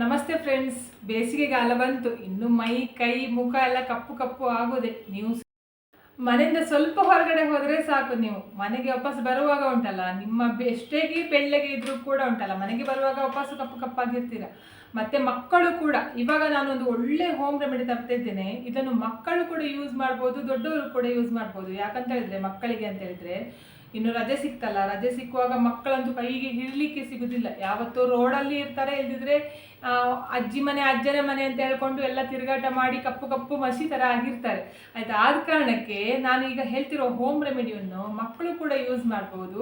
ನಮಸ್ತೆ ಫ್ರೆಂಡ್ಸ್ ಬೇಸಿಗೆಗಾಲ ಬಂತು. ಇನ್ನು ಮೈ, ಕೈ, ಮುಖ ಎಲ್ಲ ಕಪ್ಪು ಕಪ್ಪು ಆಗೋದೆ. ನೀವು ಮನೆಯಿಂದ ಸ್ವಲ್ಪ ಹೊರಗಡೆ ಹೋದರೆ ಸಾಕು ನೀವು. ಮನೆಗೆ ವಾಪಸ್ ಬರುವಾಗ ಉಂಟಲ್ಲ. ನಿಮ್ಮ ಎಷ್ಟೇ ಬೆಳ್ಳಗೆ ಇದ್ರೂ ಕೂಡ ಉಂಟಲ್ಲ. ಮನೆಗೆ ಬರುವಾಗ ವಾಪಸ್ ಕಪ್ಪು ಕಪ್ಪಾಗಿರ್ತೀರ. ಮತ್ತೆ ಮಕ್ಕಳು ಕೂಡ. ಇವಾಗ ನಾನೊಂದು ಒಳ್ಳೆ ಹೋಮ್ ರೆಮಿಡಿ ತರ್ತಿದ್ದೇನೆ ಇದನ್ನು ಮಕ್ಕಳು ಕೂಡ ಯೂಸ್ ಮಾಡ್ಬೋದು, ದೊಡ್ಡವರು ಕೂಡ ಯೂಸ್ ಮಾಡ್ಬೋದು. ಯಾಕಂತ ಹೇಳಿದ್ರೆ, ಮಕ್ಕಳಿಗೆ ಅಂತ ಹೇಳಿದ್ರೆ ಇನ್ನು ರಜೆ ಸಿಕ್ತಲ್ಲ, ರಜೆ ಸಿಕ್ಕುವಾಗ ಮಕ್ಕಳಂತೂ ಕೈಗೆ ಹಿಡಲಿಕ್ಕೆ ಸಿಗುದಿಲ್ಲ. ಯಾವತ್ತೂ ರೋಡಲ್ಲಿ ಇರ್ತಾರೆ, ಇಲ್ದಿದ್ರೆ ಅಜ್ಜಿ ಮನೆ, ಅಜ್ಜನ ಮನೆ ಅಂತ ಹೇಳ್ಕೊಂಡು ಎಲ್ಲ ತಿರುಗಾಟ ಮಾಡಿ ಕಪ್ಪು ಕಪ್ಪು ಮಸಿ ಥರ ಆಗಿರ್ತಾರೆ. ಆಯ್ತಾ, ಆದ ಕಾರಣಕ್ಕೆ ನಾನು ಈಗ ಹೇಳ್ತಿರೋ ಹೋಮ್ ರೆಮಿಡಿಯನ್ನು ಮಕ್ಕಳು ಕೂಡ ಯೂಸ್ ಮಾಡ್ಬೋದು,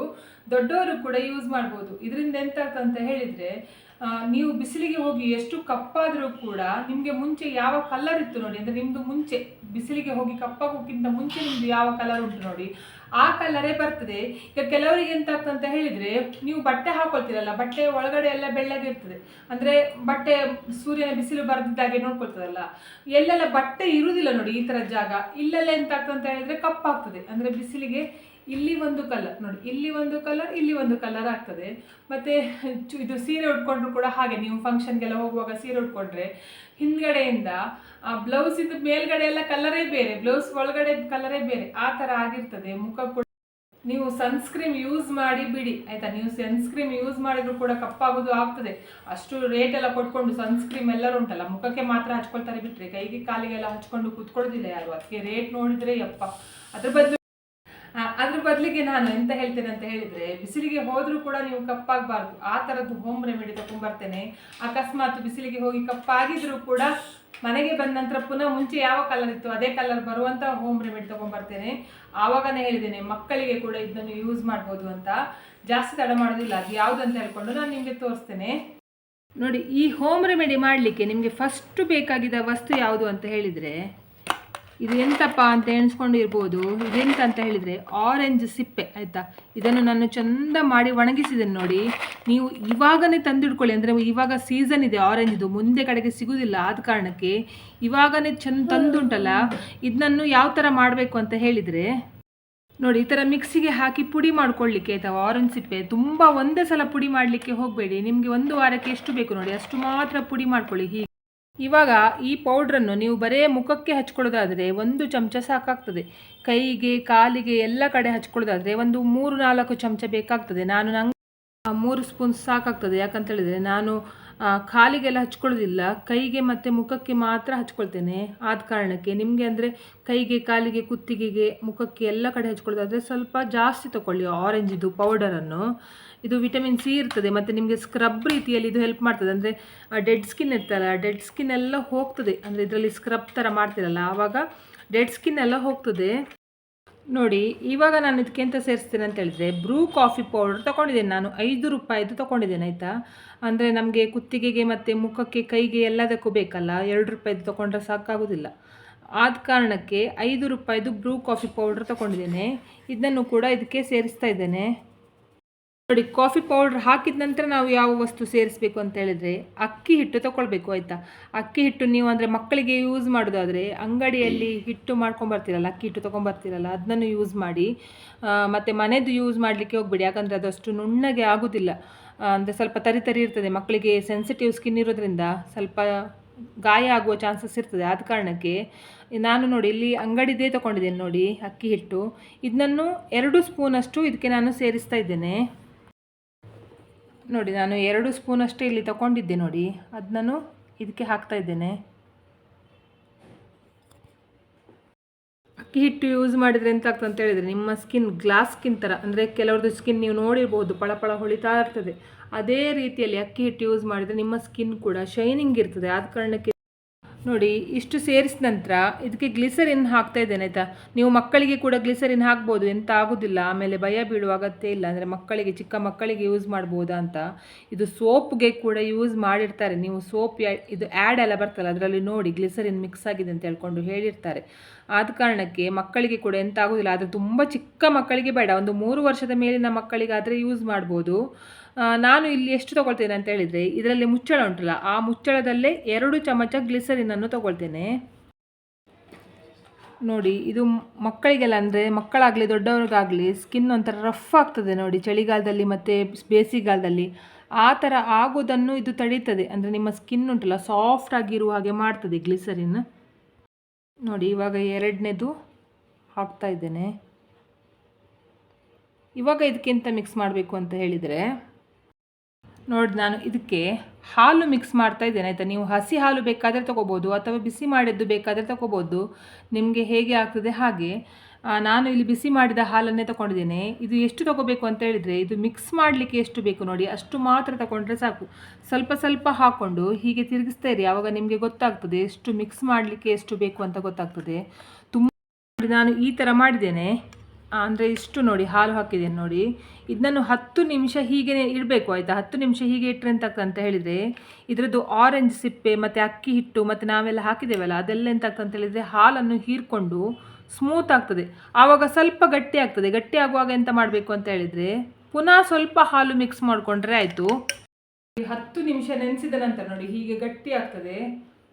ದೊಡ್ಡವರು ಕೂಡ ಯೂಸ್ ಮಾಡ್ಬೋದು. ಇದರಿಂದ ಎಂತ ಅಂತ ಹೇಳಿದ್ರೆ ನೀವು ಬಿಸಿಲಿಗೆ ಹೋಗಿ ಎಷ್ಟು ಕಪ್ಪಾದರೂ ಕೂಡ ನಿಮಗೆ ಮುಂಚೆ ಯಾವ ಕಲರ್ ಇತ್ತು ನೋಡಿ, ಅಂದರೆ ನಿಮ್ಮದು ಮುಂಚೆ. ಬಿಸಿಲಿಗೆ ಹೋಗಿ ಕಪ್ಪಾಗೋಕ್ಕಿಂತ ಮುಂಚೆ ನಿಮ್ಮದು ಯಾವ ಕಲರ್ ಉಂಟು ನೋಡಿ ಆ ಕಲರೇ ಬರ್ತದೆ. ಈಗ ಕೆಲವರಿಗೆ ಎಂತ ಅಂತ ಹೇಳಿದ್ರೆ, ನೀವು ಬಟ್ಟೆ ಹಾಕೊಳ್ತೀರಲ್ಲ, ಬಟ್ಟೆ ಒಳಗಡೆ ಎಲ್ಲ ಬೆಳ್ಳಗೆ ಇರ್ತದೆ. ಅಂದರೆ ಬಟ್ಟೆ ಸೂರ್ಯನ ಬಿಸಿಲು ಬರೆದಿದ್ದಾಗೆ ನೋಡ್ಕೊಳ್ತದಲ್ಲ. ಎಲ್ಲೆಲ್ಲ ಬಟ್ಟೆ ಇರುವುದಿಲ್ಲ ನೋಡಿ ಈ ಥರ ಜಾಗ. ಇಲ್ಲೆಲ್ಲ ಎಂತ ಅಂತ ಹೇಳಿದ್ರೆ ಕಪ್ಪಾಗ್ತದೆ. ಅಂದರೆ ಬಿಸಿಲಿಗೆ ಇಲ್ಲಿ ಒಂದು ಕಲರ್ ನೋಡಿ, ಇಲ್ಲಿ ಒಂದು ಕಲರ್ ಇಲ್ಲಿ ಒಂದು ಕಲರ್ ಆಗ್ತದೆ. ಮತ್ತೆ ಇದು ಸೀರೆ ಉಟ್ಕೊಂಡ್ರು ಕೂಡ ಹಾಗೆ. ನೀವು ಫಂಕ್ಷನ್ಗೆಲ್ಲ ಹೋಗುವಾಗ ಸೀರೆ ಉಟ್ಕೊಂಡ್ರೆ ಹಿಂದ್ಗಡೆಯಿಂದ, ಆ ಬ್ಲೌಸ್ ಇದು ಮೇಲ್ಗಡೆ ಎಲ್ಲ ಕಲರೇ ಬೇರೆ ಬ್ಲೌಸ್ ಒಳಗಡೆ ಕಲರೇ ಬೇರೆ. ಆ ಥರ ಆಗಿರ್ತದೆ. ಮುಖ ಕೂಡ ನೀವು ಸನ್ಸ್ಕ್ರೀಮ್ ಯೂಸ್ ಮಾಡಿ ಬಿಡಿ. ಆಯ್ತಾ? ನೀವು ಸನ್ಸ್ಕ್ರೀಮ್ ಯೂಸ್ ಮಾಡಿದ್ರು ಕೂಡ ಕಪ್ಪಾಗೋದು ಆಗ್ತದೆ. ಅಷ್ಟು ರೇಟ್ ಎಲ್ಲ ಕೊಟ್ಕೊಂಡು ಸನ್ಸ್ಕ್ರೀಮ್ ಎಲ್ಲರೂ ಉಂಟಲ್ಲ. ಮುಖಕ್ಕೆ ಮಾತ್ರ ಹಚ್ಕೊಳ್ತಾರೆ ಬಿಟ್ರೆ. ಕೈಗೆ ಕಾಲಿಗೆಲ್ಲ ಹಚ್ಕೊಂಡು ಕೂತ್ಕೊಳ್ಳೋದಿಲ್ಲ ಯಾರು. ಅದಕ್ಕೆ ರೇಟ್ ನೋಡಿದ್ರೆ ಯಪ್ಪ. ಅದ್ರ ಬದಲು ಅದ್ರ ಬದಲಿಗೆ ನಾನು ಎಂತ ಹೇಳ್ತೇನೆ ಅಂತ ಹೇಳಿದ್ರೆ, ಬಿಸಿಲಿಗೆ ಹೋದ್ರೂ ಕೂಡ ನೀವು ಕಪ್ಪಾಗಬಾರ್ದು. ಆ ಥರದ್ದು ಹೋಮ್ ರೆಮಿಡಿ ತಗೊಂಡ್ಬರ್ತೇನೆ ಅಕಸ್ಮಾತ್ ಬಿಸಿಲಿಗೆ ಹೋಗಿ ಕಪ್ಪಾಗಿದ್ರು ಕೂಡ ಮನೆಗೆ ಬಂದ ನಂತರ ಪುನಃ ಮುಂಚೆ ಯಾವ ಕಲರ್ ಇತ್ತು, ಅದೇ ಕಲರ್ ಬರುವಂತ ಹೋಮ್ ರೆಮಿಡಿ ತಗೊಂಡ್ಬರ್ತೇನೆ ಆವಾಗನೇ ಹೇಳಿದ್ದೇನೆ, ಮಕ್ಕಳಿಗೆ ಕೂಡ ಇದನ್ನು ಯೂಸ್ ಮಾಡ್ಬೋದು ಅಂತ. ಜಾಸ್ತಿ ತಡ ಮಾಡೋದಿಲ್ಲ, ಅದು ಯಾವುದಂತ ಹೇಳ್ಕೊಂಡು ನಾನು ನಿಮಗೆ ತೋರಿಸ್ತೇನೆ. ನೋಡಿ, ಈ ಹೋಮ್ ರೆಮಿಡಿ ಮಾಡಲಿಕ್ಕೆ ನಿಮಗೆ ಫಸ್ಟ್ ಬೇಕಾಗಿದ್ದ ವಸ್ತು ಯಾವುದು ಅಂತ ಹೇಳಿದರೆ ಇದು ಎಂತಪ್ಪ ಅಂತ ಎಣಿಸ್ಕೊಂಡು ಇರ್ಬೋದು ಇದೆಂತ ಅಂತ ಹೇಳಿದರೆ ಆರೆಂಜ್ ಸಿಪ್ಪೆ, ಆಯಿತಾ? ಇದನ್ನು ನಾನು ಚಂದ ಮಾಡಿ ಒಣಗಿಸಿದ್ದೇನೆ ನೋಡಿ. ನೀವು ಇವಾಗನೇ ತಂದಿಡ್ಕೊಳ್ಳಿ. ಅಂದರೆ ಇವಾಗ ಸೀಸನ್ ಇದೆ ಆರೆಂಜ್ದು ಮುಂದೆ ಕಡೆಗೆ ಸಿಗುವುದಿಲ್ಲ ಆದ ಕಾರಣಕ್ಕೆ ಇವಾಗನೇ ಚಂದ ತಂದುಂಟಲ್ಲ? ಇದನ್ನು ಯಾವ ಥರ ಮಾಡಬೇಕು ಅಂತ ಹೇಳಿದರೆ? ನೋಡಿ, ಈ ಥರ ಮಿಕ್ಸಿಗೆ ಹಾಕಿ ಪುಡಿ ಮಾಡ್ಕೊಳ್ಳಿಕ್ಕೆ, ಆಯಿತಾ? ಆರೆಂಜ್ ಸಿಪ್ಪೆ. ತುಂಬ ಒಂದೇ ಸಲ ಪುಡಿ ಮಾಡಲಿಕ್ಕೆ ಹೋಗಬೇಡಿ. ನಿಮಗೆ ಒಂದು ವಾರಕ್ಕೆ ಎಷ್ಟು ಬೇಕು ನೋಡಿ? ಅಷ್ಟು ಮಾತ್ರ ಪುಡಿ ಮಾಡ್ಕೊಳ್ಳಿ ಹೀಗೆ. ಇವಾಗ ಈ ಪೌಡ್ರನ್ನು ನೀವು ಬರೇ ಮುಖಕ್ಕೆ ಹಚ್ಕೊಳ್ಳೋದಾದರೆ ಒಂದು ಚಮಚ ಸಾಕಾಗ್ತದೆ. ಕೈಗೆ, ಕಾಲಿಗೆ ಎಲ್ಲ ಕಡೆ ಹಚ್ಕೊಳ್ಳೋದಾದರೆ ಒಂದು ಮೂರು ನಾಲ್ಕು ಚಮಚ ಬೇಕಾಗ್ತದೆ. ನಾನು ನಂಗೆ ಮೂರು ಸ್ಪೂನ್ ಸಾಕಾಗ್ತದೆ. ಯಾಕಂತ ಹೇಳಿದರೆ ನಾನು ಕಾಲಿಗೆಲ್ಲ ಹಚ್ಕೊಳ್ಳೋದಿಲ್ಲ, ಕೈಗೆ ಮತ್ತು ಮುಖಕ್ಕೆ ಮಾತ್ರ ಹಚ್ಕೊಳ್ತೇನೆ. ಆದ ಕಾರಣಕ್ಕೆ ನಿಮಗೆ ಅಂದರೆ ಕೈಗೆ, ಕಾಲಿಗೆ, ಕುತ್ತಿಗೆಗೆ, ಮುಖಕ್ಕೆ ಎಲ್ಲ ಕಡೆ ಹಚ್ಕೊಳ್ಳೋದಾದರೆ ಸ್ವಲ್ಪ ಜಾಸ್ತಿ ತಗೊಳ್ಳಿ ಆರೆಂಜಿದು ಪೌಡರನ್ನು ಇದು ವಿಟಮಿನ್ ಸಿ ಇರ್ತದೆ, ಮತ್ತು ನಿಮಗೆ ಸ್ಕ್ರಬ್ ರೀತಿಯಲ್ಲಿ ಇದು ಹೆಲ್ಪ್ ಮಾಡ್ತದೆ. ಅಂದರೆ ಡೆಡ್ ಸ್ಕಿನ್ ಇರ್ತಲ್ಲ ಡೆಡ್ ಸ್ಕಿನ್ ಎಲ್ಲ ಹೋಗ್ತದೆ. ಅಂದರೆ ಇದರಲ್ಲಿ ಸ್ಕ್ರಬ್ ಥರ ಮಾಡ್ತಿರಲ್ಲ, ಆವಾಗ ಡೆಡ್ ಸ್ಕಿನ್ ಎಲ್ಲ ಹೋಗ್ತದೆ. ನೋಡಿ, ಇವಾಗ ನಾನು ಇದಕ್ಕೆ ಎಂತ ಸೇರಿಸ್ತೇನೆ ಅಂತ ಹೇಳಿದ್ರೆ ಬ್ರೂ ಕಾಫಿ ಪೌಡರ್ ತೊಗೊಂಡಿದ್ದೇನೆ ನಾನು, ಐದು ರೂಪಾಯಿದು ತೊಗೊಂಡಿದ್ದೇನೆ, ಆಯಿತಾ? ಅಂದರೆ ನಮಗೆ ಕುತ್ತಿಗೆಗೆ ಮತ್ತು ಮುಖಕ್ಕೆ, ಕೈಗೆ ಎಲ್ಲದಕ್ಕೂ ಬೇಕಲ್ಲ, ಎರಡು ರೂಪಾಯಿದು ತೊಗೊಂಡ್ರೆ ಸಾಕಾಗೋದಿಲ್ಲ. ಆದ ಕಾರಣಕ್ಕೆ ಐದು ರೂಪಾಯಿದು ಬ್ರೂ ಕಾಫಿ ಪೌಡರ್ ತೊಗೊಂಡಿದ್ದೇನೆ. ಇದನ್ನು ಕೂಡ ಇದಕ್ಕೆ ಸೇರಿಸ್ತಾ ಇದ್ದೇನೆ. ನೋಡಿ ಕಾಫಿ ಪೌಡ್ರ್ ಹಾಕಿದ ನಂತರ ನಾವು ಯಾವ ವಸ್ತು ಸೇರಿಸಬೇಕು ಅಂತ ಹೇಳಿದರೆ ಅಕ್ಕಿ ಹಿಟ್ಟು ತಗೊಳ್ಬೇಕು ಆಯಿತಾ? ಅಕ್ಕಿ ಹಿಟ್ಟು ನೀವು ಅಂದರೆ ಮಕ್ಕಳಿಗೆ ಯೂಸ್ ಮಾಡೋದಾದರೆ ಅಂಗಡಿಯಲ್ಲಿ ಹಿಟ್ಟು ಮಾಡ್ಕೊಂಬರ್ತೀರಲ್ಲ ಅಕ್ಕಿ ಹಿಟ್ಟು ತೊಗೊಂಬರ್ತೀರಲ್ಲ ಅದನ್ನು ಯೂಸ್ ಮಾಡಿ ಮತ್ತು ಮನೆದು ಯೂಸ್ ಮಾಡಲಿಕ್ಕೆ ಹೋಗ್ಬೇಡಿ, ಯಾಕಂದರೆ ಅದಷ್ಟು ನುಣ್ಣಗೆ ಆಗೋದಿಲ್ಲ. ಅಂದರೆ ಸ್ವಲ್ಪ ತರಿ ತರಿ ಇರ್ತದೆ, ಮಕ್ಕಳಿಗೆ ಸೆನ್ಸಿಟಿವ್ ಸ್ಕಿನ್ ಇರೋದ್ರಿಂದ ಸ್ವಲ್ಪ ಗಾಯ ಆಗುವ ಚಾನ್ಸಸ್ ಇರ್ತದೆ. ಆದ ಕಾರಣಕ್ಕೆ ನಾನು ನೋಡಿ, ಇಲ್ಲಿ ಅಂಗಡಿದೇ ತೊಗೊಂಡಿದ್ದೇನೆ ನೋಡಿ ಅಕ್ಕಿ ಹಿಟ್ಟು. ಇದನ್ನು ಎರಡು ಸ್ಪೂನಷ್ಟು ಇದಕ್ಕೆ ನಾನು ಸೇರಿಸ್ತಾ ಇದ್ದೇನೆ. ನೋಡಿ, ನಾನು ಎರಡು ಸ್ಪೂನಷ್ಟೇ ಇಲ್ಲಿ ತಗೊಂಡಿದ್ದೆ ನೋಡಿ. ಅದು ನಾನು ಇದಕ್ಕೆ ಹಾಕ್ತಾ ಇದ್ದೇನೆ. ಅಕ್ಕಿ ಹಿಟ್ಟು ಯೂಸ್ ಮಾಡಿದರೆ ಎಂತ ಆಗ್ತದೆ ಅಂತ ಹೇಳಿದರೆ, ನಿಮ್ಮ ಸ್ಕಿನ್ ಗ್ಲಾಸ್ ಸ್ಕಿನ್ ಥರ ಅಂದರೆ ಕೆಲವ್ರದ್ದು ಸ್ಕಿನ್ ನೀವು ನೋಡಿರ್ಬೋದು ಪಳಪಳ ಹೊಳಿತಾ ಇರ್ತದೆ. ಅದೇ ರೀತಿಯಲ್ಲಿ ಅಕ್ಕಿ ಹಿಟ್ಟು ಯೂಸ್ ಮಾಡಿದರೆ ನಿಮ್ಮ ಸ್ಕಿನ್ ಕೂಡ ಶೈನಿಂಗ್ ಇರ್ತದೆ. ಆದ ಕಾರಣಕ್ಕೆ ನೋಡಿ, ಇಷ್ಟು ಸೇರಿಸಿದ ನಂತರ ಇದಕ್ಕೆ ಗ್ಲಿಸರಿನ್ ಹಾಕ್ತಾ ಇದ್ದೇನೆ, ಆಯಿತಾ? ನೀವು ಮಕ್ಕಳಿಗೆ ಕೂಡ ಗ್ಲಿಸರಿನ್ ಹಾಕ್ಬೋದು, ಎಂತ ಆಗೋದಿಲ್ಲ. ಆಮೇಲೆ ಭಯ ಬೀಳುವ ಅಗತ್ಯ ಇಲ್ಲ, ಅಂದರೆ ಮಕ್ಕಳಿಗೆ, ಚಿಕ್ಕ ಮಕ್ಕಳಿಗೆ ಯೂಸ್ ಮಾಡ್ಬೋದಾ ಅಂತ. ಇದು ಸೋಪ್ಗೆ ಕೂಡ ಯೂಸ್ ಮಾಡಿರ್ತಾರೆ. ನೀವು ಸೋಪ್ ಇದು ಆ್ಯಡ್ ಎಲ್ಲ ಬರ್ತಲ್ಲ, ಅದರಲ್ಲಿ ನೋಡಿ, ಗ್ಲಿಸರಿನ್ ಮಿಕ್ಸ್ ಆಗಿದೆ ಅಂತ ಹೇಳ್ಕೊಂಡು ಹೇಳಿರ್ತಾರೆ. ಆದ ಕಾರಣಕ್ಕೆ ಮಕ್ಕಳಿಗೆ ಕೂಡ ಎಂತ ಆಗೋದಿಲ್ಲ ಆದರೆ ತುಂಬ ಚಿಕ್ಕ ಮಕ್ಕಳಿಗೆ ಬೇಡ. ಒಂದು ಮೂರು ವರ್ಷದ ಮೇಲಿನ ಮಕ್ಕಳಿಗಾದರೆ ಯೂಸ್ ಮಾಡ್ಬೋದು. ನಾನು ಇಲ್ಲಿ ಎಷ್ಟು ತಗೊಳ್ತೇನೆ ಅಂತ ಹೇಳಿದರೆ ಇದರಲ್ಲಿ ಮುಚ್ಚಳ ಉಂಟಲ್ಲ, ಆ ಮುಚ್ಚಳದಲ್ಲೇ ಎರಡು ಚಮಚ ಗ್ಲಿಸರಿನನ್ನು ತಗೊಳ್ತೇನೆ. ನೋಡಿ, ಇದು ಮಕ್ಕಳಿಗೆಲ್ಲ ಅಂದರೆ ಮಕ್ಕಳಾಗಲಿ ದೊಡ್ಡವ್ರಿಗಾಗಲಿ ಸ್ಕಿನ್ ಒಂಥರ ರಫ್ ಆಗ್ತದೆ ನೋಡಿ, ಚಳಿಗಾಲದಲ್ಲಿ ಮತ್ತು ಬೇಸಿಗೆಗಾಲದಲ್ಲಿ. ಆ ಥರ ಆಗೋದನ್ನು ಇದು ತಡೀತದೆ. ಅಂದರೆ ನಿಮ್ಮ ಸ್ಕಿನ್ ಉಂಟಲ್ಲ ಸಾಫ್ಟ್ ಆಗಿರುವ ಹಾಗೆ ಮಾಡ್ತದೆ ಗ್ಲಿಸರಿನ್. ನೋಡಿ, ಇವಾಗ ಎರಡನೇದು ಹಾಕ್ತಾ ಇದ್ದೇನೆ. ಇವಾಗ ಇದಕ್ಕಿಂತ ಮಿಕ್ಸ್ ಮಾಡಬೇಕು ಅಂತ ಹೇಳಿದರೆ, ನೋಡಿ ನಾನು ಇದಕ್ಕೆ ಹಾಲು ಮಿಕ್ಸ್ ಮಾಡ್ತಾ ಇದ್ದೇನೆ. ಆಯಿತಾ? ನೀವು ಹಸಿ ಹಾಲು ಬೇಕಾದರೆ ತೊಗೋಬೋದು, ಅಥವಾ ಬಿಸಿ ಮಾಡಿದ್ದು ಬೇಕಾದರೆ ತೊಗೋಬೋದು. ನಿಮಗೆ ಹೇಗೆ ಆಗ್ತದೆ ಹಾಗೆ ನಾನು ಇಲ್ಲಿ ಬಿಸಿ ಮಾಡಿದ ಹಾಲನ್ನೇ ತೊಗೊಂಡಿದ್ದೇನೆ. ಇದು ಎಷ್ಟು ತೊಗೋಬೇಕು ಅಂತ ಹೇಳಿದರೆ, ಇದು ಮಿಕ್ಸ್ ಮಾಡಲಿಕ್ಕೆ ಎಷ್ಟು ಬೇಕು ನೋಡಿ, ಅಷ್ಟು ಮಾತ್ರ ತಗೊಂಡ್ರೆ ಸಾಕು. ಸ್ವಲ್ಪ ಸ್ವಲ್ಪ ಹಾಕ್ಕೊಂಡು ಹೀಗೆ ತಿರುಗಿಸ್ತಾ ಇರಿ. ಆವಾಗ ನಿಮಗೆ ಗೊತ್ತಾಗ್ತದೆ ಎಷ್ಟು ಮಿಕ್ಸ್ ಮಾಡಲಿಕ್ಕೆ ಎಷ್ಟು ಬೇಕು ಅಂತ ಗೊತ್ತಾಗ್ತದೆ. ತುಂಬ ನಾನು ಈ ಥರ ಮಾಡಿದ್ದೇನೆ. ಅಂದರೆ ಇಷ್ಟು ನೋಡಿ, ಹಾಲು ಹಾಕಿದ್ದೇನೆ ನೋಡಿ. ಇದನ್ನು ಹತ್ತು ನಿಮಿಷ ಹೀಗೆ ಇಡಬೇಕು, ಆಯಿತಾ? ಹತ್ತು ನಿಮಿಷ ಹೀಗೆ ಇಟ್ಟರೆ ಎಂತ ಆಗ್ತದೆ ಅಂತ ಹೇಳಿದರೆ, ಇದರದ್ದು ಆರೆಂಜ್ ಸಿಪ್ಪೆ ಮತ್ತು ಅಕ್ಕಿ ಹಿಟ್ಟು ಮತ್ತು ನಾವೆಲ್ಲ ಹಾಕಿದ್ದೇವಲ್ಲ, ಅದೆಲ್ಲ ಎಂತಾಗ್ತದೆ ಅಂತ ಹೇಳಿದರೆ ಹಾಲನ್ನು ಹೀರ್ಕೊಂಡು ಸ್ಮೂತ್ ಆಗ್ತದೆ. ಆವಾಗ ಸ್ವಲ್ಪ ಗಟ್ಟಿ ಆಗ್ತದೆ. ಗಟ್ಟಿ ಆಗುವಾಗ ಎಂತ ಮಾಡಬೇಕು ಅಂತ ಹೇಳಿದರೆ ಪುನಃ ಸ್ವಲ್ಪ ಹಾಲು ಮಿಕ್ಸ್ ಮಾಡಿಕೊಂಡ್ರೆ ಆಯಿತು. ಹತ್ತು ನಿಮಿಷ ನೆನೆಸಿದ ನಂತರ ನೋಡಿ ಹೀಗೆ ಗಟ್ಟಿ ಆಗ್ತದೆ.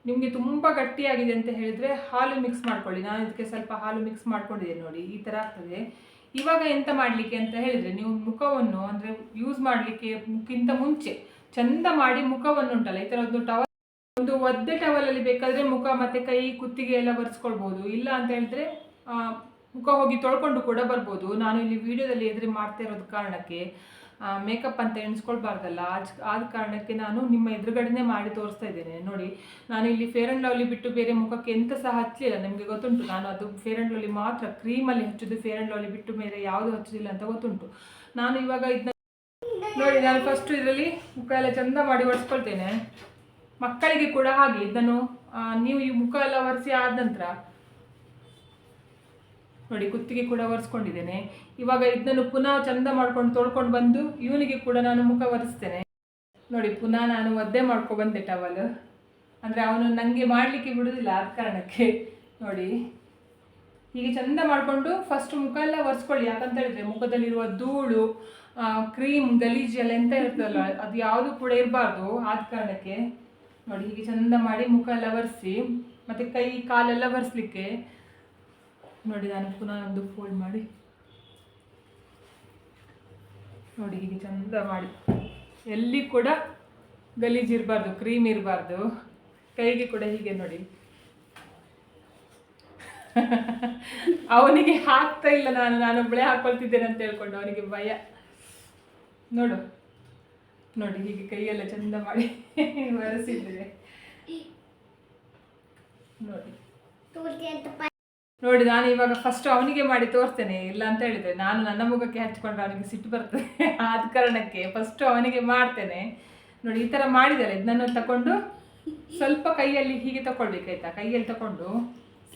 ನಿಮಗೆ ತುಂಬ ಗಟ್ಟಿಯಾಗಿದೆ ಅಂತ ಹೇಳಿದರೆ ಹಾಲು ಮಿಕ್ಸ್ ಮಾಡ್ಕೊಳ್ಳಿ. ನಾನು ಇದಕ್ಕೆ ಸ್ವಲ್ಪ ಹಾಲು ಮಿಕ್ಸ್ ಮಾಡ್ಕೊಂಡಿದ್ದೇನೆ ನೋಡಿ. ಈ ಥರ ಆಗ್ತದೆ. ಇವಾಗ ಎಂತ ಮಾಡಲಿಕ್ಕೆ ಅಂತ ಹೇಳಿದರೆ ನೀವು ಮುಖವನ್ನು ಅಂದರೆ ಯೂಸ್ ಮಾಡಲಿಕ್ಕೆ ಮುಖಕ್ಕಿಂತ ಮುಂಚೆ ಚಂದ ಮಾಡಿ ಮುಖವನ್ನು ಉಂಟಲ್ಲ ಈ ಥರ ಒಂದು ಟವಲ್ ಒಂದು ಒದ್ದೆ ಟವಲಲ್ಲಿ ಬೇಕಾದರೆ ಮುಖ ಮತ್ತು ಕೈ, ಕುತ್ತಿಗೆ ಎಲ್ಲ ಒರೆಸ್ಕೊಳ್ಬೋದು. ಇಲ್ಲ ಅಂತ ಹೇಳಿದ್ರೆ ಮುಖ ಹೋಗಿ ತೊಳ್ಕೊಂಡು ಕೂಡ ಬರ್ಬೋದು. ನಾನು ಇಲ್ಲಿ ವಿಡಿಯೋದಲ್ಲಿ ಎದುರು ಮಾಡ್ತಾ ಇರೋದು ಕಾರಣಕ್ಕೆ ಮೇಕಪ್ ಅಂತ ಎಣಿಸ್ಕೊಳ್ಬಾರ್ದಲ್ಲ. ಆಜ್, ಆದ ಕಾರಣಕ್ಕೆ ನಾನು ನಿಮ್ಮ ಎದುರುಗಡೆನೇ ಮಾಡಿ ತೋರಿಸ್ತಾ ಇದ್ದೇನೆ. ನೋಡಿ, ನಾನು ಇಲ್ಲಿ ಫೇರ್ ಆ್ಯಂಡ್ ಲವ್ಲಿ ಬಿಟ್ಟು ಬೇರೆ ಮುಖಕ್ಕೆ ಎಂತ ಸಹ ಹಚ್ಚಲಿಲ್ಲ ನಿಮಗೆ ಗೊತ್ತುಂಟು, ನಾನು ಅದು ಫೇರ್ ಆ್ಯಂಡ್ ಲವ್ಲಿ ಮಾತ್ರ ಕ್ರೀಮಲ್ಲಿ ಹಚ್ಚೋದು ಫೇರ್ ಆ್ಯಂಡ್ ಲವ್ಲಿ ಬಿಟ್ಟು ಬೇರೆ ಯಾವುದು ಹಚ್ಚೋದಿಲ್ಲ ಅಂತ ಗೊತ್ತುಂಟು. ನಾನು ಇವಾಗ ಇದನ್ನ ನೋಡಿ, ನಾನು ಫಸ್ಟ್ ಇದರಲ್ಲಿ ಮುಖ ಎಲ್ಲ ಚಂದ ಮಾಡಿ ಒರೆಸ್ಕೊಳ್ತೇನೆ. ಮಕ್ಕಳಿಗೆ ಕೂಡ ಹಾಗೆ, ಇದನ್ನು ನೀವು ಈ ಮುಖ ಎಲ್ಲ ಒರೆಸಿ ಆದ ನಂತರ, ನೋಡಿ, ಕುತ್ತಿಗೆ ಕೂಡ ಒರೆಸ್ಕೊಂಡಿದ್ದೇನೆ. ಇವಾಗ ಇದನ್ನು ಪುನಃ ಚಂದ ಮಾಡ್ಕೊಂಡು ತೊಳ್ಕೊಂಡು ಬಂದು, ಇವನಿಗೆ ಕೂಡ ನಾನು ಮುಖ ಒರೆಸ್ತೇನೆ. ನೋಡಿ, ಪುನಃ ನಾನು ಒದ್ದೆ ಮಾಡ್ಕೊ ಬಂದೆ ಟವಲ್ ಅಂದರೆ ಅವನು ನನಗೆ ಮಾಡಲಿಕ್ಕೆ ಬಿಡೋದಿಲ್ಲ ಆದ ಕಾರಣಕ್ಕೆ. ನೋಡಿ, ಹೀಗೆ ಚಂದ ಮಾಡಿಕೊಂಡು ಫಸ್ಟ್ ಮುಖ ಎಲ್ಲ ಒರೆಸ್ಕೊಳ್ಳಿ. ಯಾಕಂತ ಹೇಳಿದ್ರೆ ಮುಖದಲ್ಲಿರುವ ಧೂಳು ಕ್ರೀಮ್ ಗಲೀಜು ಎಲ್ಲ ಎಂತ ಇರ್ತದಲ್ಲ, ಅದು ಯಾವುದು ಕೂಡ ಇರಬಾರ್ದು ಆದ ಕಾರಣಕ್ಕೆ. ನೋಡಿ, ಹೀಗೆ ಚಂದ ಮಾಡಿ ಮುಖ ಎಲ್ಲ ಒರೆಸಿ, ಮತ್ತು ಕೈ, ಕಾಲೆಲ್ಲ ಒರೆಸ್ಲಿಕ್ಕೆ, ನೋಡಿ ನಾನು ಪುನಃ ಒಂದು ಫೋಲ್ಡ್ ಮಾಡಿ. ನೋಡಿ, ಹೀಗೆ ಚಂದ ಮಾಡಿ. ಎಲ್ಲಿ ಕೂಡ ಗಲೀಜು ಇರಬಾರ್ದು, ಕ್ರೀಮ್ ಇರಬಾರ್ದು. ಕೈಗೆ ಕೂಡ ಹೀಗೆ ನೋಡಿ. ಅವನಿಗೆ ಹಾಕ್ತಾ ಇಲ್ಲ ನಾನು ನಾನು ಬಳೆ ಹಾಕೊಳ್ತಿದ್ದೇನೆ ಅಂತ ಹೇಳ್ಕೊಂಡು ಅವನಿಗೆ ಭಯ. ನೋಡು. ನೋಡಿ ಹೀಗೆ ಕೈಯೆಲ್ಲ ಚಂದ ಮಾಡಿ ಬರೆಸಿದ್ರೆ ನೋಡಿ. ನೋಡಿ ನಾನು ಇವಾಗ ಫಸ್ಟ್ ಅವನಿಗೆ ಮಾಡಿ ತೋರ್ತೇನೆ ಇಲ್ಲ ಅಂತ ಹೇಳಿದ್ರೆ. ನಾನು ನನ್ನ ಮುಖಕ್ಕೆ ಹಚ್ಕೊಂಡ್ರೆ ಅವನಿಗೆ ಸಿಟ್ಟು ಬರ್ತದೆ. ಆದ ಕಾರಣಕ್ಕೆ ಫಸ್ಟ್ ಅವನಿಗೆ ಮಾಡ್ತೇನೆ. ನೋಡಿ ಈ ಥರ ಮಾಡಿದ್ದಾರೆ ಇದನ್ನು ತಗೊಂಡು ಸ್ವಲ್ಪ ಕೈಯಲ್ಲಿ ಹೀಗೆ ತಗೊಳ್ಬೇಕಾಯ್ತಾ ಕೈಯಲ್ಲಿ ತಗೊಂಡು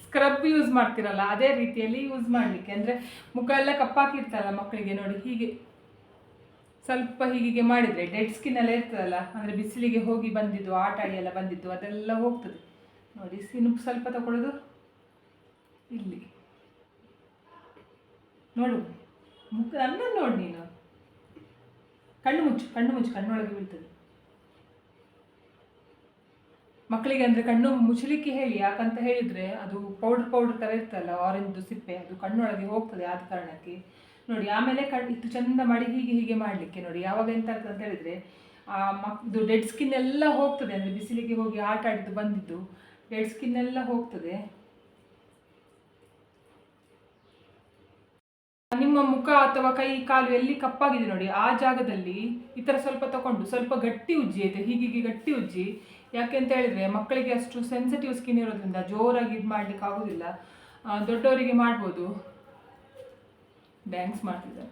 ಸ್ಕ್ರಬ್ ಯೂಸ್ ಮಾಡ್ತಿರಲ್ಲ ಅದೇ ರೀತಿಯಲ್ಲಿ ಯೂಸ್ ಮಾಡಲಿಕ್ಕೆ. ಅಂದರೆ ಮುಖ ಎಲ್ಲ ಕಪ್ಪಾಕಿರ್ತಾರಲ್ಲ ಮಕ್ಕಳಿಗೆ ನೋಡಿ ಹೀಗೆ. ಸ್ವಲ್ಪ ಹೀಗೆ ಮಾಡಿದರೆ ಡೆಡ್ ಸ್ಕಿನ್ ಎಲ್ಲ ಇರ್ತದಲ್ಲ, ಅಂದರೆ ಬಿಸಿಲಿಗೆ ಹೋಗಿ ಬಂದಿದ್ದು ಆಟಾಡಿ ಎಲ್ಲ ಬಂದಿದ್ದು, ಅದೆಲ್ಲ ಹೋಗ್ತದೆ. ನೋಡಿ ಸಿನು ಸ್ವಲ್ಪ ತಗೊಳ್ಳೋದು ಇಲ್ಲಿ. ನೋಡು, ಮುಖ ನನ್ನನ್ನು ನೋಡಿ ನೀನು. ಕಣ್ಣು ಮುಚ್ಚು ಕಣ್ಣು ಮುಚ್ಚು, ಕಣ್ಣೊಳಗೆ ಬೀಳ್ತದೆ. ಮಕ್ಕಳಿಗೆ ಅಂದರೆ ಕಣ್ಣು ಮುಚ್ಚಲಿಕ್ಕೆ ಹೇಳಿ, ಯಾಕಂತ ಹೇಳಿದರೆ ಅದು ಪೌಡ್ರ್ ಪೌಡ್ರ್ ಥರ ಇರ್ತಲ್ಲ ಆರೆಂಜ್ ಸಿಪ್ಪೆ, ಅದು ಕಣ್ಣೊಳಗೆ ಹೋಗ್ತದೆ ಆದ ಕಾರಣಕ್ಕೆ. ನೋಡಿ, ಆಮೇಲೆ ಕಣ್ ಇಟ್ಟು ಚಂದ ಮಾಡಿ ಹೀಗೆ ಹೀಗೆ ಮಾಡಲಿಕ್ಕೆ ನೋಡಿ, ಯಾವಾಗ ಎಂತ ಅಂತ ಹೇಳಿದರೆ ಇದು ಡೆಡ್ ಸ್ಕಿನ್ ಎಲ್ಲ ಹೋಗ್ತದೆ ಅಂದರೆ ಬಿಸಿಲಿಗೆ ಹೋಗಿ ಆಟ ಆಡಿದ್ದು ಬಂದಿದ್ದು ಡೆಡ್ ಸ್ಕಿನ್ ಎಲ್ಲ ಹೋಗ್ತದೆ. ನಿಮ್ಮ ಮುಖ ಅಥವಾ ಕೈ, ಕಾಲು ಎಲ್ಲಿ ಕಪ್ಪಾಗಿದೆ ನೋಡಿ, ಆ ಜಾಗದಲ್ಲಿ ಈ ಥರ ಸ್ವಲ್ಪ ತಗೊಂಡು, ಸ್ವಲ್ಪ ಗಟ್ಟಿ ಉಜ್ಜಿ, ಆಯ್ತು? ಹೀಗೀಗೆ ಗಟ್ಟಿ ಉಜ್ಜಿ. ಯಾಕೆ ಅಂತ ಹೇಳಿದ್ರೆ, ಮಕ್ಕಳಿಗೆ ಅಷ್ಟು ಸೆನ್ಸಿಟಿವ್ ಸ್ಕಿನ್ ಇರೋದ್ರಿಂದ ಜೋರಾಗಿ ಇದು ಮಾಡ್ಲಿಕ್ಕೆ ಆಗೋದಿಲ್ಲ ದೊಡ್ಡವರಿಗೆ ಮಾಡ್ಬೋದು. ಡ್ಯಾನ್ಸ್ ಮಾಡ್ತಿದ್ದಾರೆ.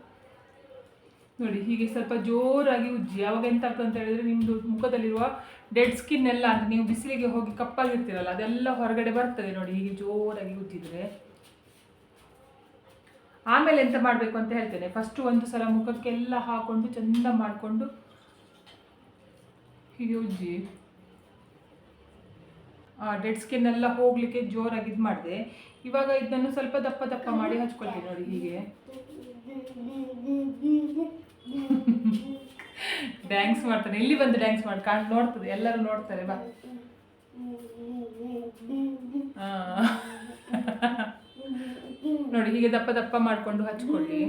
ನೋಡಿ, ಹೀಗೆ ಸ್ವಲ್ಪ ಜೋರಾಗಿ ಉಜ್ಜಿ. ಯಾವಾಗ ಎಂತ ಆಗ್ತದೆ ಅಂತ ಹೇಳಿದ್ರೆ ನಿಮ್ಮದು ಮುಖದಲ್ಲಿರುವ ಡೆಡ್ ಸ್ಕಿನ್ ಎಲ್ಲ ಅಂದರೆ ನೀವು ಬಿಸಿಲಿಗೆ ಹೋಗಿ ಕಪ್ಪಾಗಿರ್ತೀರಲ್ಲ ಅದೆಲ್ಲ ಹೊರಗಡೆ ಬರ್ತದೆ ನೋಡಿ, ಹೀಗೆ ಜೋರಾಗಿ ಉಜ್ಜಿದ್ರೆ. ಆಮೇಲೆ ಎಂತ ಮಾಡಬೇಕು ಅಂತ ಹೇಳ್ತೇನೆ. ಫಸ್ಟ್ ಒಂದು ಸಲ ಮುಖಕ್ಕೆಲ್ಲ ಹಾಕೊಂಡು ಚಂದ ಮಾಡಿಕೊಂಡು ಹೀಗೆ ಉಜ್ಜಿ. ಡೆಡ್ ಸ್ಕಿನ್ ಎಲ್ಲ ಹೋಗ್ಲಿಕ್ಕೆ ಜೋರಾಗಿ ಇದು ಮಾಡಿದೆ ಇವಾಗ ಇದನ್ನು ಸ್ವಲ್ಪ ದಪ್ಪ ದಪ್ಪ ಮಾಡಿ ಹಚ್ಕೊಳ್ತೀನಿ ನೋಡಿ ಹೀಗೆ. ಡ್ಯಾನ್ಸ್ ಮಾಡ್ತಾನೆ. ಇಲ್ಲಿ ಬಂದು ಡ್ಯಾನ್ಸ್ ಮಾಡಿ. ಕಾಣ್ ನೋಡ್ತದೆ. ಎಲ್ಲರೂ ನೋಡ್ತಾರೆ. ಬಾ. ನೋಡಿ, ಹೀಗೆ ದಪ್ಪ ದಪ್ಪ ಮಾಡ್ಕೊಂಡು ಹಚ್ಕೊಳ್ಳಿ.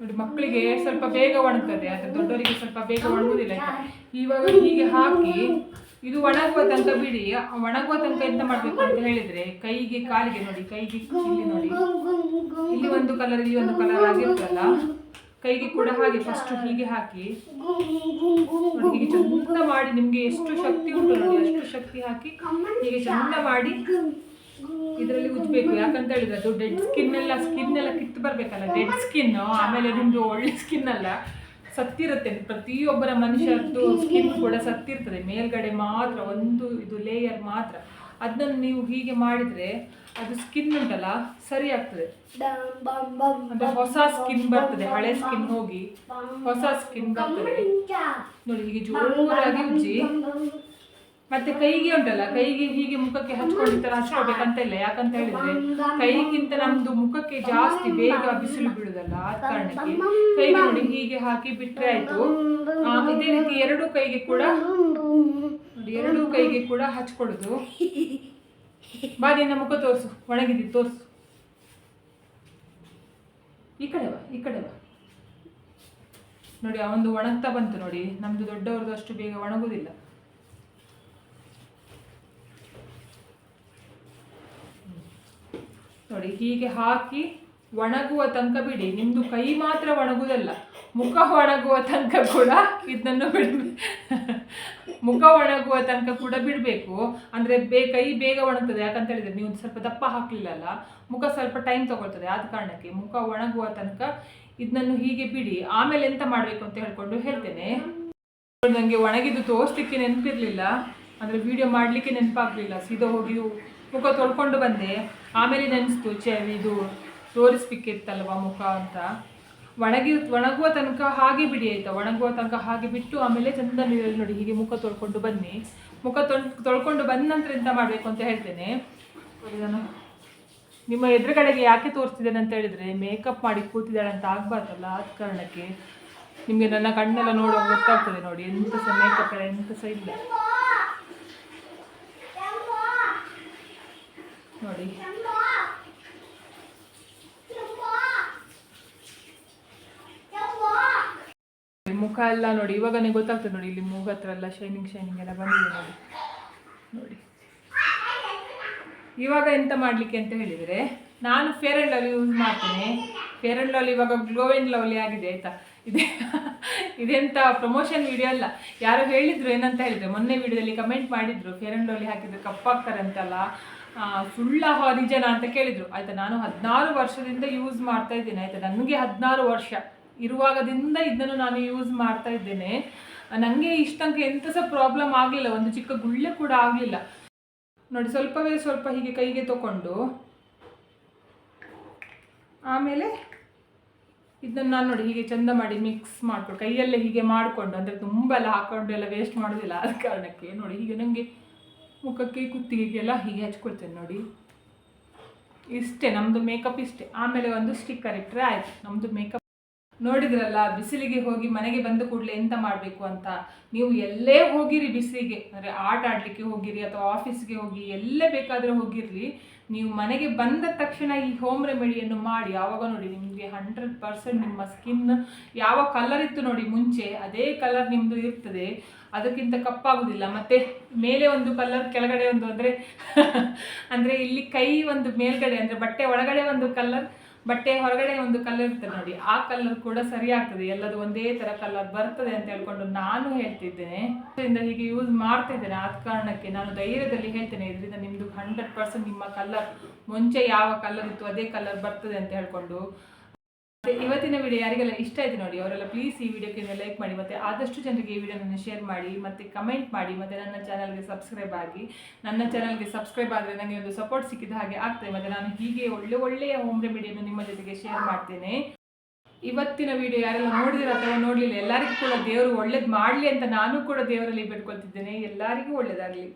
ನೋಡಿ, ಮಕ್ಕಳಿಗೆ ಸ್ವಲ್ಪ ಬೇಗ ಒಣಗ್ತದೆ, ಆದ್ರೆ ದೊಡ್ಡವರಿಗೆ ಸ್ವಲ್ಪ ಬೇಗ ಒಣಗುದಿಲ್ಲ? ಇವಾಗ ಹೀಗೆ ಹಾಕಿ, ಇದು ಒಣಗುವ ತನಕ ಬಿಡಿ, ಒಣಗುವ ತನಕ ಎಂತ ಮಾಡ್ಬೇಕು ಅಂತ ಹೇಳಿದ್ರೆ, ಕೈಗೆ ಕಾಲಿಗೆ ನೋಡಿ, ಕೈಗೆ ಇಲ್ಲಿ ನೋಡಿ. ಇಲ್ಲಿ ಒಂದು ಕಲರ್ ಇಲ್ಲಿ ಒಂದು ಕಲರ್ ಆಗಿರ್ತಲ್ಲ. ಕೈಗೆ ಕೂಡ ಹಾಗೆ ಫಸ್ಟ್ ಹೀಗೆ ಹಾಕಿ. ಹೀಗೆ ಚಂದ ಮಾಡಿ, ನಿಮ್ಗೆ ಎಷ್ಟು ಶಕ್ತಿ ಉಂಟು ನೋಡಿ, ಅಷ್ಟು ಶಕ್ತಿ ಹಾಕಿ, ಹೀಗೆ ಚಂದ ಮಾಡಿ. ಇದರಲ್ಲಿ ಉಜ್ಬೇಕು ಯಾಕಂತ ಹೇಳಿದ್ರೆ ಅದು ಡೆಡ್ ಸ್ಕಿನ್ ಎಲ್ಲ ಸ್ಕಿನ್ ಎಲ್ಲ ಕಿತ್ತು ಬರ್ಬೇಕಲ್ಲ ಡೆಡ್ ಸ್ಕಿನ್ ಆಮೇಲೆ ನಿಮ್ದು ಒಳ್ಳೆ ಸ್ಕಿನ್ ಅಲ್ಲ. ಸತ್ತಿರುತ್ತೆ. ಪ್ರತಿಯೊಬ್ಬರ ಮನುಷ್ಯರದ್ದು ಸ್ಕಿನ್ ಕೂಡ ಸತ್ತಿರ್ತದೆ. ಮೇಲ್ಗಡೆ ಮಾತ್ರ, ಒಂದು ಇದು ಲೇಯರ್ ಮಾತ್ರ. ಅದನ್ನು ನೀವು ಹೀಗೆ ಮಾಡಿದ್ರೆ ಅದು ಸ್ಕಿನ್ ಉಂಟಲ್ಲ, ಸರಿ ಆಗ್ತದೆ. ಅಂದ್ರೆ ಹೊಸ ಸ್ಕಿನ್ ಬರ್ತದೆ. ಹಳೆ ಸ್ಕಿನ್ ಹೋಗಿ ಹೊಸ ಸ್ಕಿನ್ ಬರ್ತದೆ. ನೋಡಿ, ಹೀಗೆ ಜೋರಾಗಿ ಉಜ್ಜಿ. ಮತ್ತೆ ಕೈಗೆ ಉಂಟಲ್ಲ, ಕೈಗೆ ಹೀಗೆ ಮುಖಕ್ಕೆ ಹಚ್ಕೊಂಡು ತರ ಇಲ್ಲ ಯಾಕಂತ ಹೇಳಿದ್ರೆ ಕೈಗಿಂತ ನಮ್ದು ಮುಖಕ್ಕೆ ಜಾಸ್ತಿ ಬೇಗ ಬಿಸಿಲು ಬೀಳುದಲ್ಲ ಆ ಕಾರಣಕ್ಕೆ ಕೈಗೆ ನೋಡಿ ಹೀಗೆ ಹಾಕಿ ಬಿಟ್ರೆ ಆಯ್ತು. ಇದೇ ರೀತಿ ಎರಡು ಕೈಗೆ ಕೂಡ, ಎರಡು ಕೈಗೆ ಕೂಡ ಹಚ್ಕೊಳುದು ಬಾ ನಿನ್ನ ಮುಖ ತೋರಿಸು, ಒಣಗಿದ್ದು, ತೋರಿಸು. ಈ ಕಡೆ ಬಾ, ಈ ಕಡೆ ಬಾ. ನೋಡಿ ಅವನದು ಒಣಗ್ತಾ ಬಂತು ನೋಡಿ, ನಮ್ದು ದೊಡ್ಡವ್ರದ್ದು ಅಷ್ಟು ಬೇಗ ಒಣಗುದಿಲ್ಲ ನೋಡಿ, ಹೀಗೆ ಹಾಕಿ ಒಣಗುವ ತನಕ ಬಿಡಿ. ನಿಮ್ಮದು ಕೈ ಮಾತ್ರ ಒಣಗುವುದಲ್ಲ, ಮುಖ ಒಣಗುವ ತನಕ ಕೂಡ ಇದನ್ನು ಬಿಡಬೇಕು. ಮುಖ ಒಣಗುವ ತನಕ ಕೂಡ ಬಿಡಬೇಕು. ಅಂದರೆ ಬೇ, ಕೈ ಬೇಗ ಒಣಗ್ತದೆ. ಯಾಕಂತ ಹೇಳಿದ್ರೆ ನೀವು ಸ್ವಲ್ಪ ದಪ್ಪ ಹಾಕಲಿಲ್ಲಲ್ಲ, ಮುಖ ಸ್ವಲ್ಪ ಟೈಮ್ ತಗೊಳ್ತದೆ. ಆದ ಕಾರಣಕ್ಕೆ ಮುಖ ಒಣಗುವ ತನಕ ಇದನ್ನು ಹೀಗೆ ಬಿಡಿ. ಆಮೇಲೆ ಎಂತ ಮಾಡಬೇಕು ಅಂತ ಹೇಳ್ಕೊಂಡು ಹೇಳ್ತೇನೆ. ನನಗೆ ಒಣಗಿದ್ದು ತೋರಿಸ್ಲಿಕ್ಕೆ ನೆನಪಿರ್ಲಿಲ್ಲ. ಅಂದರೆ ವಿಡಿಯೋ ಮಾಡಲಿಕ್ಕೆ ನೆನಪಾಗಲಿಲ್ಲ. ಸೀದಾ ಹೋಗಿ ಮುಖ ತೊಳ್ಕೊಂಡು ಬಂದೆ. ಆಮೇಲೆ ನೆನೆಸ್ತು ಚೆ ಇದು ತೋರಿಸ್ಬೇಕಿತ್ತಲ್ವ ಮುಖ ಅಂತ. ಒಣಗಿ, ಒಣಗುವ ತನಕ ಹಾಗೆ ಬಿಡಿ ಆಯಿತಾ? ಒಣಗುವ ತನಕ ಹಾಗೆ ಬಿಟ್ಟು ಆಮೇಲೆ ಚಂದ ನೀರಲ್ಲಿ ನೋಡಿ ಹೀಗೆ ಮುಖ ತೊಳ್ಕೊಂಡು ಬನ್ನಿ. ಮುಖ ತೊಳ್, ತೊಳ್ಕೊಂಡು ಬಂದ ನಂತರ ಎಂತ ಮಾಡಬೇಕು ಅಂತ ಹೇಳ್ತೇನೆ. ನಿಮ್ಮ ಎದುರುಗಡೆಗೆ ಯಾಕೆ ತೋರಿಸ್ತಿದ್ದೇನೆ ಅಂತ ಹೇಳಿದ್ರೆ, ಮೇಕಪ್ ಮಾಡಿ ಕೂತಿದ್ದಾಳೆ ಅಂತ ಆಗಬಾರ್ದಲ್ಲ? ಆದ ಕಾರಣಕ್ಕೆ ನಿಮಗೆ ನನ್ನ ಕಣ್ಣೆಲ್ಲ ನೋಡುವಾಗ ಗೊತ್ತಾಗ್ತದೆ ನೋಡಿ, ಎಂತ ಸಹ ಮೇಕಪ್ ಎಲ್ಲ, ಎಂತ ಸಹ ಇಲ್ಲ. ನೋಡಿ. ಮುಖ ಎಲ್ಲ ನೋಡಿ ಇವಾಗನೇ ಗೊತ್ತಾಗ್ತದೆ ನೋಡಿ, ಇಲ್ಲಿ ಮೂಗ ಹತ್ರ ಎಲ್ಲ ಶೈನಿಂಗ್ ಶೈನಿಂಗ್ ಎಲ್ಲ ಬಂದಿದೆ ನೋಡಿ. ನೋಡಿ. ಇವಾಗ ಎಂತ ಮಾಡಲಿಕ್ಕೆ ಅಂತ ಹೇಳಿದರೆ, ನಾನು ಫೇರ್ ಆ್ಯಂಡ್ ಲವ್ಲಿ ಯೂಸ್ ಮಾಡ್ತೇನೆ. ಫೇರ್ ಆ್ಯಂಡ್ ಲವ್ಲಿ ಇವಾಗ ಗ್ಲೋ ಆ್ಯಂಡ್ ಲವ್ಲಿ ಆಗಿದೆ ಆಯ್ತಾ? ಇದೆ ಇದೆಂತ ಪ್ರಮೋಷನ್ ವಿಡಿಯೋ ಅಲ್ಲ. ಯಾರು ಹೇಳಿದ್ರು ಏನಂತ ಹೇಳಿದ್ರೆ, ಮೊನ್ನೆ ವಿಡಿಯೋದಲ್ಲಿ ಕಮೆಂಟ್ ಮಾಡಿದ್ರು ಫೇರ್ ಆ್ಯಂಡ್ ಲವ್ಲಿ ಹಾಕಿದ್ರೆ ಕಪ್ಪಾಗ್ತಾರೆ ಅಂತಲ್ಲ ಸುಳ್ಳ ನಿಜನ ಅಂತ ಕೇಳಿದ್ರು. ಆಯ್ತಾ, ನಾನು ಹದಿನಾರು ವರ್ಷದಿಂದ ಯೂಸ್ ಮಾಡ್ತಾ ಇದ್ದೇನೆ. ಆಯ್ತಾ, ನನಗೆ ಹದಿನಾರು ವರ್ಷ. ಇರುವಾಗದಿಂದ ಇದನ್ನು ನಾನು ಯೂಸ್ ಮಾಡ್ತಾ ಇದ್ದೇನೆ. ನನಗೆ ಇಷ್ಟಂಕ ಎಂತ ಸಹ ಪ್ರಾಬ್ಲಮ್ ಆಗಲಿಲ್ಲ. ಒಂದು ಚಿಕ್ಕ ಗುಳ್ಳೆ ಕೂಡ ಆಗಲಿಲ್ಲ. ನೋಡಿ, ಸ್ವಲ್ಪವೇ ಸ್ವಲ್ಪ ಹೀಗೆ ಕೈಗೆ ತಗೊಂಡು ಆಮೇಲೆ ಇದನ್ನು ನಾನು ನೋಡಿ ಹೀಗೆ ಚಂದ ಮಾಡಿ ಮಿಕ್ಸ್ ಮಾಡ್ಕೊಂಡು, ಕೈಯಲ್ಲೇ ಹೀಗೆ ಮಾಡಿಕೊಂಡು, ಅಂದರೆ ತುಂಬ ಎಲ್ಲ ಹಾಕೊಂಡು ಎಲ್ಲ ವೇಸ್ಟ್ ಮಾಡೋದಿಲ್ಲ. ಆದ ಕಾರಣಕ್ಕೆ ನೋಡಿ, ಹೀಗೆ ನನಗೆ ಮುಖಕ್ಕೆ ಕುತ್ತಿಗೆಗೆಲ್ಲ ಹೀಗೆ ಹಚ್ಕೊಳ್ತೇನೆ ನೋಡಿ. ಇಷ್ಟೇ ನಮ್ಮದು ಮೇಕಪ್ ಇಷ್ಟೇ. ಆಮೇಲೆ ಒಂದು ಸ್ಟಿಕ್ಕರ್ ಇಟ್ಟರೆ ಆಯಿತು. ನಮ್ಮದು ಮೇಕಪ್ ನೋಡಿದ್ರಲ್ಲ, ಬಿಸಿಲಿಗೆ ಹೋಗಿ ಮನೆಗೆ ಬಂದ ಕೂಡಲೇ ಎಂತ ಮಾಡಬೇಕು ಅಂತ? ನೀವು ಎಲ್ಲೇ ಹೋಗಿರಿ ಬಿಸಿಲಿಗೆ, ಅಂದರೆ ಆಟ ಆಡಲಿಕ್ಕೆ ಹೋಗಿರಿ ಅಥವಾ ಆಫೀಸ್ಗೆ ಹೋಗಿ ಎಲ್ಲೇ ಬೇಕಾದರೂ ಹೋಗಿರಲಿ, ನೀವು ಮನೆಗೆ ಬಂದ ತಕ್ಷಣ ಈ ಹೋಮ್ ರೆಮಿಡಿಯನ್ನು ಮಾಡಿ. ಯಾವಾಗ ನೋಡಿ ನಿಮಗೆ ಹಂಡ್ರೆಡ್ ಪರ್ಸೆಂಟ್ ನಿಮ್ಮ ಸ್ಕಿನ್ ಯಾವ ಕಲರ್ ಇತ್ತು ನೋಡಿ ಮುಂಚೆ, ಅದೇ ಕಲರ್ ನಿಮ್ಮದು ಇರ್ತದೆ. ಅದಕ್ಕಿಂತ ಕಪ್ಪಾಗುವುದಿಲ್ಲ ಮತ್ತೆ ಮೇಲೆ ಒಂದು ಕಲರ್ ಕೆಳಗಡೆ ಒಂದು ಅಂದರೆ ಅಂದರೆ ಇಲ್ಲಿ ಕೈ ಒಂದು ಮೇಲ್ಗಡೆ, ಅಂದರೆ ಬಟ್ಟೆ ಒಳಗಡೆ ಒಂದು ಕಲರ್ ಬಟ್ಟೆ ಹೊರಗಡೆ ಒಂದು ಕಲರ್ ಇರ್ತದೆ ನೋಡಿ, ಆ ಕಲರ್ ಕೂಡ ಸರಿ ಆಗ್ತದೆ. ಎಲ್ಲದು ಒಂದೇ ತರ ಕಲರ್ ಬರ್ತದೆ ಅಂತ ಹೇಳ್ಕೊಂಡು ನಾನು ಹೇಳ್ತಿದ್ದೇನೆ. ಇದರಿಂದ ಹೀಗೆ ಯೂಸ್ ಮಾಡ್ತಾ ಇದ್ದೇನೆ. ಆದ ಕಾರಣಕ್ಕೆ ನಾನು ಧೈರ್ಯದಲ್ಲಿ ಹೇಳ್ತೇನೆ, ಇದರಿಂದ ನಿಮ್ದು ಹಂಡ್ರೆಡ್ ಪರ್ಸೆಂಟ್ ನಿಮ್ಮ ಕಲರ್ ಮುಂಚೆ ಯಾವ ಕಲರ್ ಇತ್ತು ಅದೇ ಕಲರ್ ಬರ್ತದೆ ಅಂತ ಹೇಳ್ಕೊಂಡು. ಇವತ್ತಿನ ವಿಡಿಯೋ ಯಾರಿಗೆಲ್ಲ ಇಷ್ಟ ಆಯ್ತು ನೋಡಿ, ಅವರೆಲ್ಲ ಪ್ಲೀಸ್ ಈ ವಿಡಿಯೋಕ್ಕೆ ಲೈಕ್ ಮಾಡಿ, ಮತ್ತೆ ಆದಷ್ಟು ಜನರಿಗೆ ಈ ವಿಡಿಯೋನ ಶೇರ್ ಮಾಡಿ, ಮತ್ತೆ ಕಮೆಂಟ್ ಮಾಡಿ, ಮತ್ತೆ ನನ್ನ ಚಾನಲ್ಗೆ ಸಬ್ಸ್ಕ್ರೈಬ್ ಆಗಿ. ನನ್ನ ಚಾನಲ್ಗೆ ಸಬ್ಸ್ಕ್ರೈಬ್ ಆದರೆ ನನಗೆ ಒಂದು ಸಪೋರ್ಟ್ ಸಿಕ್ಕಿದ ಹಾಗೆ ಆಗ್ತದೆ. ಮತ್ತೆ ನಾನು ಹೀಗೆ ಒಳ್ಳೆ ಒಳ್ಳೆಯ ಹೋಮ್ ರೆಮಿಡಿಯನ್ನು ನಿಮ್ಮ ಜೊತೆಗೆ ಶೇರ್ ಮಾಡ್ತೇನೆ. ಇವತ್ತಿನ ವಿಡಿಯೋ ಯಾರೆಲ್ಲ ನೋಡಿದಿರ ಅಥವಾ ನೋಡಲಿಲ್ಲ, ಎಲ್ಲರಿಗೂ ಕೂಡ ದೇವರು ಒಳ್ಳೇದು ಮಾಡಲಿ ಅಂತ ನಾನು ಕೂಡ ದೇವರಲ್ಲಿ ಬಿಟ್ಕೊಳ್ತಿದ್ದೇನೆ ಎಲ್ಲರಿಗೂ ಒಳ್ಳೇದಾಗಲಿ.